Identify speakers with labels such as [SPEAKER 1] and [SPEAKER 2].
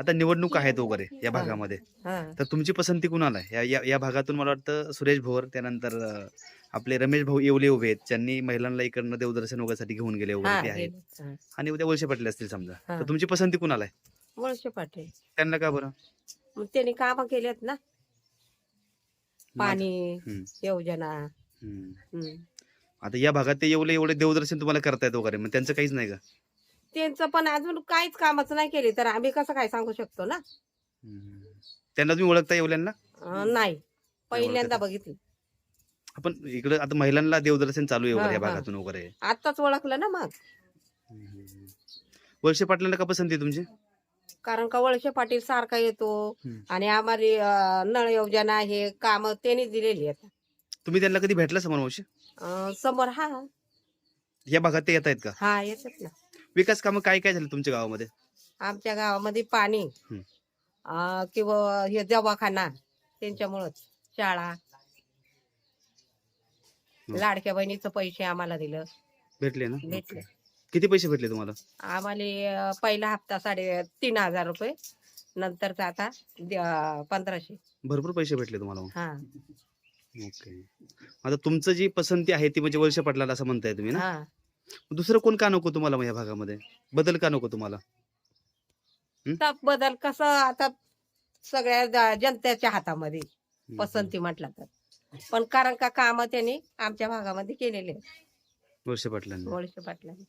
[SPEAKER 1] आता निवडणूक आहेत वगैरे या भागामध्ये.
[SPEAKER 2] हा.
[SPEAKER 1] तर तुमची पसंती कुणाला आहे? या- या या भागातून मला वाटतं सुरेश भोर त्यानंतर अं, आपले रमेश भाऊ येवले उभे आहेत ज्यांनी महिलांना इकडनं देवदर्शन वगैरेसाठी घेऊन गेले
[SPEAKER 2] हा
[SPEAKER 1] वगैरे ते आहेत.
[SPEAKER 2] हा.
[SPEAKER 1] आणि उद्या वळसे पाटील असतील समजा.
[SPEAKER 2] हा.
[SPEAKER 1] तर तुमची पसंती कुणाला आहे?
[SPEAKER 2] पाटील.
[SPEAKER 1] त्यांना का बरं?
[SPEAKER 2] मग त्यांनी काम केलेत ना? पाणी
[SPEAKER 1] हम्म,
[SPEAKER 2] योजना.
[SPEAKER 1] हम्म.
[SPEAKER 2] हम्म.
[SPEAKER 1] आता या भागात ते येवले एवढे देवदर्शन तुम्हाला करतायत वगैरे मग त्यांचं काहीच नाही का?
[SPEAKER 2] त्यांचं पण अजून काहीच कामच नाही केले तर आम्ही कसं काय सांगू शकतो ना?
[SPEAKER 1] हम्म. त्यांना तुम्ही ओळखता येवल्यांना
[SPEAKER 2] अं, नाही. पहिल्यांदा बघितलं.
[SPEAKER 1] आपण इकडे आता महिलांना देवदर्शन चालू आहे वगैरे या
[SPEAKER 2] हा, हा.
[SPEAKER 1] भागातून वगैरे.
[SPEAKER 2] आताच ओळखलं ना मग.
[SPEAKER 1] वळसे पाटलांना का पसंती आहे तुमची?
[SPEAKER 2] कारण का वळसे पाटील सारखा येतो
[SPEAKER 1] हम्म.
[SPEAKER 2] आणि आम्हाला अं, नळ योजना हे काम त्यांनी दिलेली आहेत.
[SPEAKER 1] तुम्ही त्यांना कधी भेटला समोर मावशी
[SPEAKER 2] अं, समोर हा.
[SPEAKER 1] या भागात ते येत आहेत का?
[SPEAKER 2] हा येतात ना.
[SPEAKER 1] विकास कामं काय काय झाले तुमच्या गावामध्ये?
[SPEAKER 2] आमच्या गावामध्ये पाणी
[SPEAKER 1] हम्म.
[SPEAKER 2] अं, किंवा हे दवाखाना त्यांच्यामुळंच शाळा. लाडक्या बहिणीचं पैसे आम्हाला दिलं.
[SPEAKER 1] भेटले ना?
[SPEAKER 2] भेटले.
[SPEAKER 1] किती पैसे भेटले तुम्हाला?
[SPEAKER 2] आम्हाला पहिला हप्ता साडे तीन हजार रुपये नंतरचा आता द- अं, पंधराशे.
[SPEAKER 1] भरपूर पैसे भेटले तुम्हाला मग?
[SPEAKER 2] हा.
[SPEAKER 1] ओके. आता तुमचं जी पसंती आहे ती म्हणजे वळसे पाटलाला असं म्हणताय तुम्ही ना?
[SPEAKER 2] हा.
[SPEAKER 1] दुसरं कोण का नको तुम्हाला मग या भागामध्ये? बदल का नको तुम्हाला?
[SPEAKER 2] आता बदल कसं आता सगळ्या ज- जनतेच्या हातामध्ये पसंती म्हटलं तर. पण कारण का काम त्यांनी आमच्या भागामध्ये केलेले आहेत,
[SPEAKER 1] वळसे पाटलांना.
[SPEAKER 2] वळसे पाटलांनी.